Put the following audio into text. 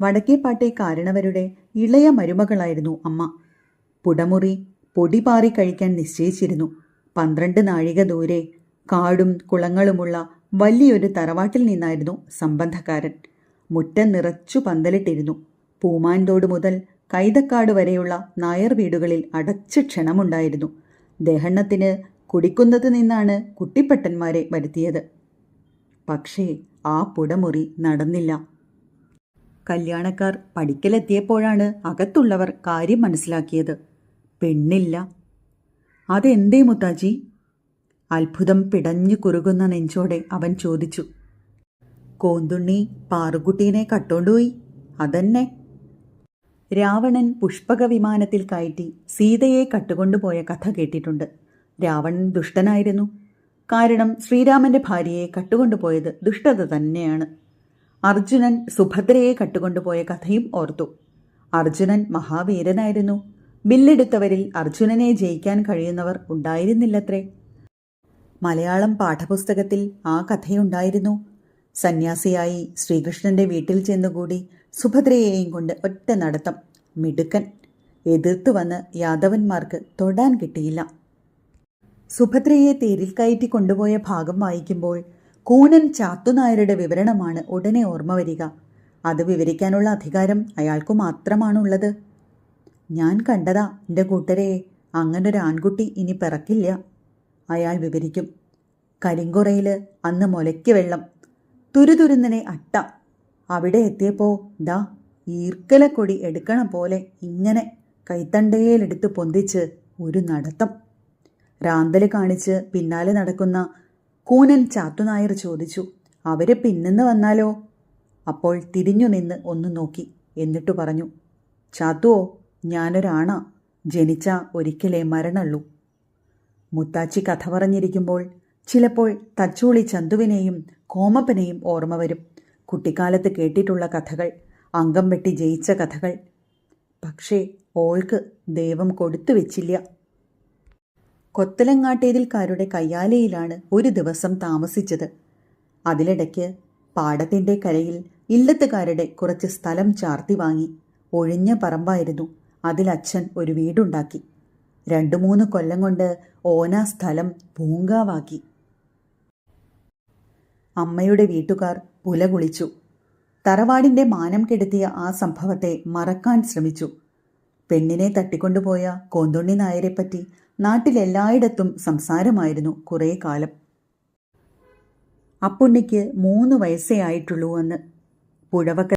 വടക്കേപ്പാട്ടെ കാരണവരുടെ ഇളയ മരുമകളായിരുന്നു അമ്മ. പുടമുറി പൊടി പാറി കഴിക്കാൻ നിശ്ചയിച്ചിരുന്നു. പന്ത്രണ്ട് നാഴിക ദൂരെ കാടും കുളങ്ങളുമുള്ള വലിയൊരു തറവാട്ടിൽ നിന്നായിരുന്നു സംബന്ധക്കാരൻ. മുറ്റം നിറച്ചു പന്തലിട്ടിരുന്നു. പൂമാൻതോട് മുതൽ കൈതക്കാട് വരെയുള്ള നായർ വീടുകളിൽ അടച്ച് ക്ഷണമുണ്ടായിരുന്നു. ദഹനത്തിന് കുടിക്കുന്നത് നിന്നാണ് കുട്ടിപ്പട്ടന്മാരെ വരുത്തിയത്. പക്ഷേ ആ പുടമുറി നടന്നില്ല. കല്യാണക്കാർ പഠിക്കലെത്തിയപ്പോഴാണ് അകത്തുള്ളവർ കാര്യം മനസ്സിലാക്കിയത്. പെണ്ണില്ല. അതെന്തേ മുത്താജി? അത്ഭുതം പിടഞ്ഞു കുറുകുന്ന നെഞ്ചോടെ അവൻ ചോദിച്ചു. കോന്തുണ്ണി പാറുകുട്ടീനെ കട്ടോണ്ടുപോയി? അതന്നെ. രാവണൻ പുഷ്പക വിമാനത്തിൽ കയറ്റി സീതയെ കട്ടുകൊണ്ടുപോയ കഥ കേട്ടിട്ടുണ്ട്. രാവണൻ ദുഷ്ടനായിരുന്നു. കാരണം ശ്രീരാമന്റെ ഭാര്യയെ കട്ടുകൊണ്ടുപോയത് ദുഷ്ടത തന്നെയാണ്. അർജുനൻ സുഭദ്രയെ കട്ടുകൊണ്ടുപോയ കഥയും ഓർത്തു. അർജുനൻ മഹാവീരനായിരുന്നു. ബില്ലെടുത്തവരിൽ അർജുനനെ ജയിക്കാൻ കഴിയുന്നവർ ഉണ്ടായിരുന്നില്ലത്രേ. മലയാളം പാഠപുസ്തകത്തിൽ ആ കഥയുണ്ടായിരുന്നു. സന്യാസിയായി ശ്രീകൃഷ്ണന്റെ വീട്ടിൽ ചെന്നുകൂടി സുഭദ്രയെയും കൊണ്ട് ഒറ്റ നടത്തം മിടുക്കൻ. എതിർത്തു വന്ന് യാദവന്മാർക്ക് തൊടാൻ കിട്ടിയില്ല. സുഭദ്രയെ തേരിൽ കയറ്റി കൊണ്ടുപോയ ഭാഗം വായിക്കുമ്പോൾ കൂനൻ ചാത്തുനായരുടെ വിവരണമാണ് ഉടനെ ഓർമ്മ വരിക. അത് വിവരിക്കാനുള്ള അധികാരം അയാൾക്കു മാത്രമാണുള്ളത്. ഞാൻ കണ്ടതാ എന്റെ കൂട്ടരെ. അങ്ങനൊരു ആൺകുട്ടി ഇനി പിറക്കില്ല. അയാൾ വിവരിക്കും കരിങ്കുറയിൽ അന്ന് മുലയ്ക്ക് വെള്ളം തുരുതുരുന്നനെ അട്ട. അവിടെ എത്തിയപ്പോൾ ദാ ഈർക്കലക്കൊടി എടുക്കണ പോലെ ഇങ്ങനെ കൈത്തണ്ടയിലെടുത്ത് പൊന്തിച്ച് ഒരു നടത്തം. റാന്തൽ കാണിച്ച് പിന്നാലെ നടക്കുന്ന കൂനൻ ചാത്തുനായർ ചോദിച്ചു അവർ പിന്നെന്ന് വന്നാലോ? അപ്പോൾ തിരിഞ്ഞു നിന്ന് ഒന്ന് നോക്കി എന്നിട്ട് പറഞ്ഞു ചാത്തുവോ ഞാനൊരാണ ജനിച്ച ഒരിക്കലേ മരണുള്ളൂ. മുത്താച്ചി കഥ പറഞ്ഞിരിക്കുമ്പോൾ ചിലപ്പോൾ തച്ചോളി ചന്തുവിനെയും കോമപ്പനെയും ഓർമ്മ വരും. കുട്ടിക്കാലത്ത് കേട്ടിട്ടുള്ള കഥകൾ അംഗം വെട്ടി ജയിച്ച കഥകൾ. പക്ഷേ ഓൾക്ക് ദൈവം കൊടുത്തു വെച്ചില്ല. കൊത്തലങ്ങാട്ടേതിൽക്കാരുടെ കയ്യാലയിലാണ് ഒരു ദിവസം താമസിച്ചത്. അതിലിടയ്ക്ക് പാടത്തിന്റെ കരയിൽ ഇല്ലത്തുകാരുടെ കുറച്ച് സ്ഥലം ചാർത്തി വാങ്ങി ഒഴിഞ്ഞ പറമ്പായിരുന്നു അതിൽ അച്ഛൻ ഒരു വീടുണ്ടാക്കി. രണ്ടു മൂന്ന് കൊല്ലം കൊണ്ട് ഓന സ്ഥലം പൂങ്കാവാക്കി. അമ്മയുടെ വീട്ടുകാർ പുലകുളിച്ചു തറവാടിന്റെ മാനം കെടുത്തിയ ആ സംഭവത്തെ മറക്കാൻ ശ്രമിച്ചു. പെണ്ണിനെ തട്ടിക്കൊണ്ടുപോയ കോന്തുണ്ണി നായരെപ്പറ്റി നാട്ടിലെല്ലായിടത്തും സംസാരമായിരുന്നു കുറേ കാലം. അപ്പുണ്ണിക്ക് മൂന്ന് വയസ്സേ ആയിട്ടുള്ളൂ അന്ന് പുഴവക്ക